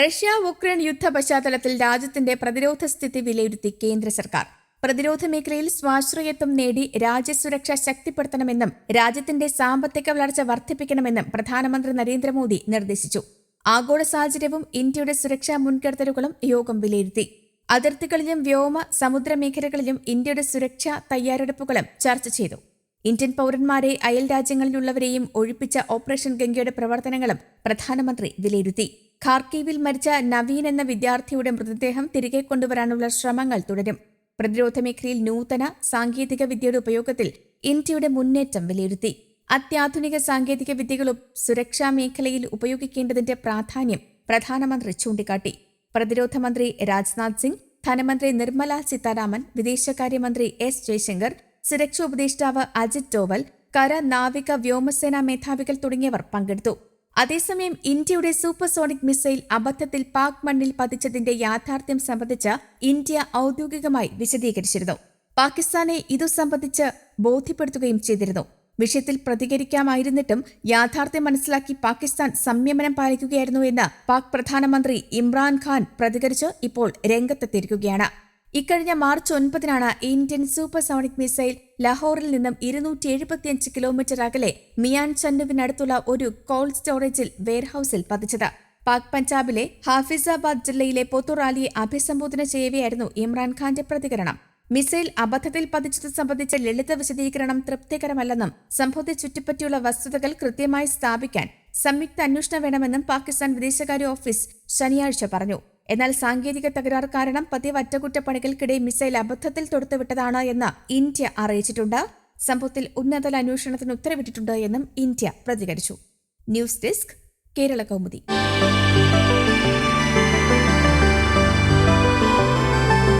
Russia Ukraine യുദ്ധ പശ്ചാത്തലത്തിൽ രാജ്യത്തിന്റെ പ്രതിരോധ സ്ഥിതി വിലയിരുത്തി കേന്ദ്ര സർക്കാർ. പ്രതിരോധ മേഖലയിൽ സ്വാശ്രയത്വം നേടി രാജ്യസുരക്ഷ ശക്തിപ്പെടുത്തണമെന്നും രാജ്യത്തിന്റെ സാമ്പത്തിക വളർച്ച വർദ്ധിപ്പിക്കണമെന്നും പ്രധാനമന്ത്രി നരേന്ദ്രമോദി നിർദ്ദേശിച്ചു. ആഗോള സാഹചര്യവും ഇന്ത്യയുടെ സുരക്ഷാ മുൻകരുതലുകളും യോഗം വിലയിരുത്തി. അതിർത്തികളിലും വ്യോമ സമുദ്ര മേഖലകളിലും ഇന്ത്യയുടെ സുരക്ഷാ തയ്യാറെടുപ്പുകളും ചർച്ച ചെയ്തു. ഇന്ത്യൻ പൌരന്മാരെ അയൽ രാജ്യങ്ങളിലുള്ളവരെയും ഒഴിപ്പിച്ച ഓപ്പറേഷൻ ഗംഗയുടെ പ്രവർത്തനങ്ങളും പ്രധാനമന്ത്രി വിലയിരുത്തി. ഖാർക്കീവിൽ മരിച്ച നവീൻ എന്ന വിദ്യാർത്ഥിയുടെ മൃതദേഹം തിരികെ കൊണ്ടുവരാനുള്ള ശ്രമങ്ങൾ തുടരും. പ്രതിരോധ മേഖലയിൽ നൂതന സാങ്കേതിക വിദ്യയുടെ ഉപയോഗത്തിൽ ഇന്ത്യയുടെ മുന്നേറ്റം വിലയിരുത്തി. അത്യാധുനിക സാങ്കേതിക വിദ്യകളും സുരക്ഷാ മേഖലയിൽ ഉപയോഗിക്കേണ്ടതിന്റെ പ്രാധാന്യം പ്രധാനമന്ത്രി ചൂണ്ടിക്കാട്ടി. പ്രതിരോധ മന്ത്രി രാജ്നാഥ് സിംഗ് ധനമന്ത്രി നിർമ്മല സീതാരാമൻ വിദേശകാര്യമന്ത്രി എസ് ജയശങ്കർ സുരക്ഷാ ഉപദേഷ്ടാവ് അജിത് ഡോവൽ കര നാവിക വ്യോമസേനാ മേധാവികൾ തുടങ്ങിയവർ പങ്കെടുത്തു. അതേസമയം ഇന്ത്യയുടെ സൂപ്പർസോണിക് മിസൈൽ അബദ്ധത്തിൽ പാക് മണ്ണിൽ പതിച്ചതിന്റെ യാഥാർത്ഥ്യം സംബന്ധിച്ച് ഇന്ത്യ ഔദ്യോഗികമായി വിശദീകരിച്ചിരുന്നു. പാകിസ്ഥാനെ ഇതു സംബന്ധിച്ച് ബോധ്യപ്പെടുത്തുകയും ചെയ്തിരുന്നു. വിഷയത്തിൽ പ്രതികരിക്കാമായിരുന്നിട്ടും യാഥാർത്ഥ്യം മനസ്സിലാക്കി പാകിസ്ഥാൻ സംയമനം പാലിക്കുകയായിരുന്നു എന്ന് പാക് പ്രധാനമന്ത്രി ഇമ്രാൻഖാൻ പ്രതികരിച്ച് ഇപ്പോൾ രംഗത്തെത്തിയിരിക്കുകയാണ്. ഇക്കഴിഞ്ഞ മാർച്ച് ഒൻപതിനാണ് ഇന്ത്യൻ സൂപ്പർസോണിക് മിസൈൽ ലാഹോറിൽ നിന്നും ഇരുന്നൂറ്റി എഴുപത്തിയഞ്ച് കിലോമീറ്റർ അകലെ മിയാൻ ചന്നുവിനടുത്തുള്ള ഒരു കോൾഡ് സ്റ്റോറേജിൽ വെയർഹൌസിൽ പതിച്ചത്. പാക് പഞ്ചാബിലെ ഹാഫിസാബാദ് ജില്ലയിലെ പൊത്തുറാലിയെ അഭിസംബോധന ചെയ്യവെയായിരുന്നു ഇമ്രാൻഖാന്റെ പ്രതികരണം. മിസൈൽ അബദ്ധത്തിൽ പതിച്ചത് സംബന്ധിച്ച ലളിത വിശദീകരണം തൃപ്തികരമല്ലെന്നും സംഭവത്തെ ചുറ്റിപ്പറ്റിയുള്ള വസ്തുതകൾ കൃത്യമായി സ്ഥാപിക്കാൻ സംയുക്ത അന്വേഷണം വേണമെന്നും പാകിസ്ഥാൻ വിദേശകാര്യ ഓഫീസ് ശനിയാഴ്ച പറഞ്ഞു. എന്നാൽ സാങ്കേതിക തകരാർ കാരണം പതിവ് അറ്റകുറ്റപ്പണികൾക്കിടെ മിസൈൽ അബദ്ധത്തിൽ തൊടുത്തുവിട്ടതാണ് എന്ന് ഇന്ത്യ അറിയിച്ചിട്ടുണ്ട്. സംഭവത്തിൽ ഉന്നതതല അന്വേഷണത്തിന് ഉത്തരവിട്ടിട്ടുണ്ട് എന്നും ഇന്ത്യ പ്രതികരിച്ചു. News desk Kerala Kaumudi.